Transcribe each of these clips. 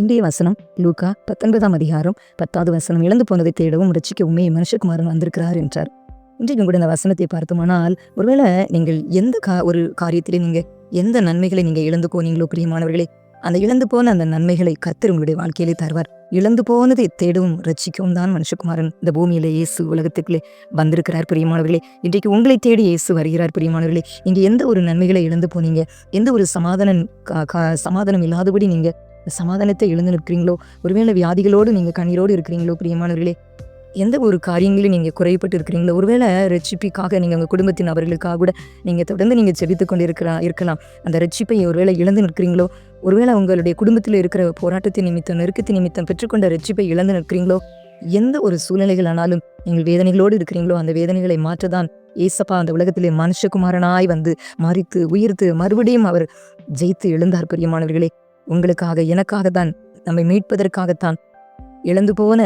இன்றைய வசனம் லூகா பத்தொன்பதாம் அதிகாரம் பத்தாவது வசனம். இழந்து போனதை தேடவும் ரட்சிக்க மனுஷகுமாரன் வந்திருக்கிறார் என்றார். இன்றைக்கு கூட இந்த வசனத்தை பார்த்தோமானால் ஒருவேளை நீங்கள் எந்த கா ஒரு காரியத்திலே நீங்க எந்த நன்மைகளை நீங்க இழந்து போனீங்களோ பிரியமானவர்களே அந்த இழந்து போன அந்த நன்மைகளை கத்தர் உங்களுடைய வாழ்க்கையிலே தருவார். இழந்து போனதை தேடவும் ரட்சிக்கவும் தான் மனுஷகுமாரன் இந்த பூமியில இயேசு உலகத்துக்குள்ளே வந்திருக்கிறார் பிரியமானவர்களே. இன்றைக்கு உங்களை தேடி இயேசு வருகிறார் பிரியமானவர்களே. இங்கே எந்த ஒரு நன்மைகளை இழந்து போனீங்க? எந்த ஒரு சமாதானம் கா- கா- சமாதானம் இல்லாதபடி இந்த சமாதானத்தை இழந்து நிற்கிறீங்களோ? ஒருவேளை வியாதிகளோடு நீங்கள் கண்ணீரோடு இருக்கிறீங்களோ பிரியமானவர்களே? எந்த ஒரு காரியங்களையும் நீங்கள் குறைப்பட்டு இருக்கிறீங்களோ? ஒருவேளை ரட்சிப்பிக்காக நீங்கள் உங்கள் குடும்பத்தின் அவர்களுக்காக கூட நீங்கள் தொடர்ந்து நீங்கள் ஜெபித்து கொண்டு இருக்கிறா இருக்கலாம். அந்த ரட்சிப்பை ஒருவேளை இழந்து நிற்கிறீங்களோ? ஒருவேளை உங்களுடைய குடும்பத்தில் இருக்கிற போராட்டத்தின் நிமித்தம் நெருக்கத்தின் நிமித்தம் பெற்றுக்கொண்ட ரட்சிப்பை இழந்து நிற்கிறீங்களோ? எந்த ஒரு சூழ்நிலைகளானாலும் நீங்கள் வேதனைகளோடு இருக்கிறீங்களோ? அந்த வேதனைகளை மாற்றதான் ஏசப்பா அந்த உலகத்திலே மனுஷகுமாரனாய் வந்து மறித்து உயிர்த்து மறுபடியும் அவர் ஜெயித்து எழுந்தார் பிரியமானவர்களே. உங்களுக்காக எனக்காக தான் நம்மை மீட்பதற்காகத்தான் இழந்து போன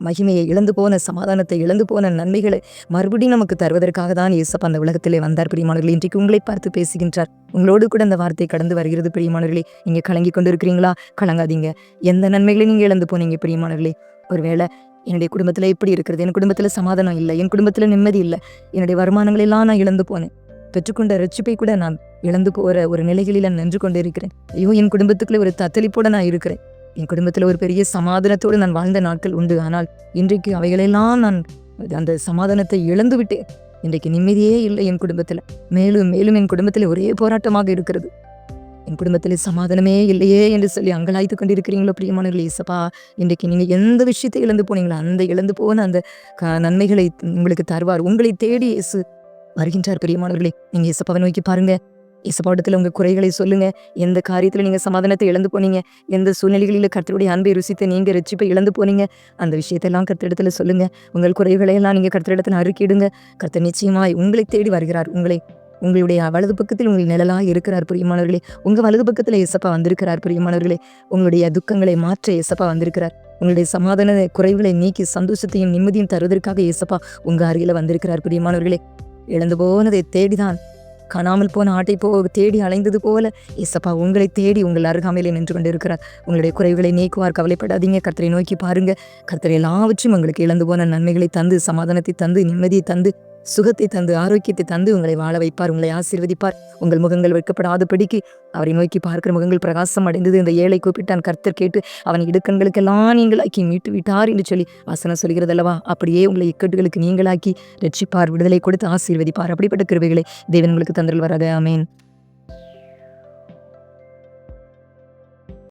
மகிமையை இழந்து போன சமாதானத்தை இழந்து போன நன்மைகளை மறுபடியும் நமக்கு தருவதற்காக தான் இயேசப்பா அந்த உலகத்திலே வந்தார் பிரியமானவர்களே இன்றைக்கு உங்களை பார்த்து பேசுகின்றார். உங்களோடு கூட அந்த வார்த்தை கடந்து வருகிறது பிரியமானவர்களே நீங்கள் கலங்கி கொண்டு இருக்கிறீங்களா கலங்காதீங்க. எந்த நன்மைகளையும் நீங்கள் இழந்து போனீங்க பிரியமானவர்களே ஒருவேளை என்னுடைய குடும்பத்தில் எப்படி இருக்கிறது என் குடும்பத்தில் சமாதானம் இல்லை என் குடும்பத்தில் நிம்மதி இல்லை என்னுடைய வருமானங்களெல்லாம் நான் இழந்து போனேன். பெற்றுக்கொண்ட ரட்சிப்பை கூட நான் இழந்து போகிற ஒரு நிலைகளில் நான் நின்று கொண்டு இருக்கிறேன் ஐயோ என் குடும்பத்துக்குள்ளே ஒரு தத்தளிப்போடு நான் இருக்கிறேன். என் குடும்பத்தில் ஒரு பெரிய சமாதானத்தோடு நான் வாழ்ந்த நாட்கள் உண்டு. ஆனால் இன்றைக்கு அவைகளெல்லாம் நான் அந்த சமாதானத்தை இழந்து விட்டேன். இன்றைக்கு நிம்மதியே இல்லை என் குடும்பத்தில். மேலும் மேலும் என் குடும்பத்தில் ஒரே போராட்டமாக இருக்கிறது. என் குடும்பத்தில் சமாதானமே இல்லையே என்று சொல்லி அங்கலாய்த்து கொண்டிருக்கிறீங்களோ பிரியமானவர்கள் இசப்பா இன்றைக்கு நீங்கள் எந்த விஷயத்தை இழந்து போனீங்களோ அந்த இழந்து போன அந்த க- நன்மைகளை உங்களுக்கு தருவார். உங்களை தேடி இயேசு வருகின்றார் பிரியமானவர்களே நீங்க இசப்பாவை நோக்கி பாருங்க. இயேசப்பாவிடத்தில் உங்க குறைகளை சொல்லுங்க. எந்த காரியத்துல நீங்க சமாதானத்தை இழந்து போனீங்க எந்த சூழ்நிலைகளில் கர்த்தருடைய அன்பை ருசித்து நீங்க ரசிப்பை இழந்து போனீங்க அந்த விஷயத்தெல்லாம் கர்த்தரிடத்துல சொல்லுங்க. உங்கள் குறைகளை எல்லாம் நீங்க கர்த்தரிடத்துல அறுக்கிடுங்க. கர்த்தர் நிச்சயமாய் உங்களை தேடி வருகிறார். உங்களை உங்களுடைய வலது பக்கத்தில் உங்கள் நிழலாக இருக்கிறார் பிரியமானவர்களே. உங்க வலது பக்கத்துல இசப்பா வந்திருக்கிறார் பிரியமானவர்களே. உங்களுடைய துக்கங்களை மாற்ற இசப்பா வந்திருக்கிறார். உங்களுடைய சமாதான குறைவுகளை நீக்கி சந்தோஷத்தையும் நிம்மதியும் தருவதற்காக இயேசப்பா உங்க அருகில வந்திருக்கிறார் பிரியமானவர்களே. இழந்து போனதை தேடிதான். காணாமல் போன ஆட்டை போ தேடி அலைந்தது போல இசப்பா உங்களை தேடி உங்கள் அருகாமையிலே நின்று கொண்டிருக்கிறார். உங்களுடைய குறைவுகளை நீக்குவார் கவலைப்படாதீங்க. கர்த்தரை நோக்கி பாருங்க. கர்த்தரை எல்லாவற்றையும் உங்களுக்கு இழந்து போன நன்மைகளை தந்து சமாதானத்தை தந்து நிம்மதியை தந்து சுகத்தை தந்து ஆரோக்கியத்தை தந்து உங்களை வாழ வைப்பார் உங்களை ஆசீர்வதிப்பார். உங்கள் முகங்கள் வைக்கப்படாதபடிக்கு அவரை நோக்கி பார்க்கிற முகங்கள் பிரகாசம் அடைந்தது. இந்த ஏழை கூப்பிட்டான். கர்த்தர் கேட்டு அவன் இடுக்கண்களுக்கெல்லாம் நீங்களாக்கி மீட்டு விட்டார் என்று சொல்லி வசனம் சொல்கிறது அல்லவா அப்படியே உங்களை இக்கட்டுகளுக்கு நீங்களாக்கி ரட்சிப்பார் விடுதலை கொடுத்து ஆசீர்வதிப்பார். அப்படிப்பட்ட கிருபைகளை தேவன் உங்களுக்கு தந்திரல் வராது ஆமேன்.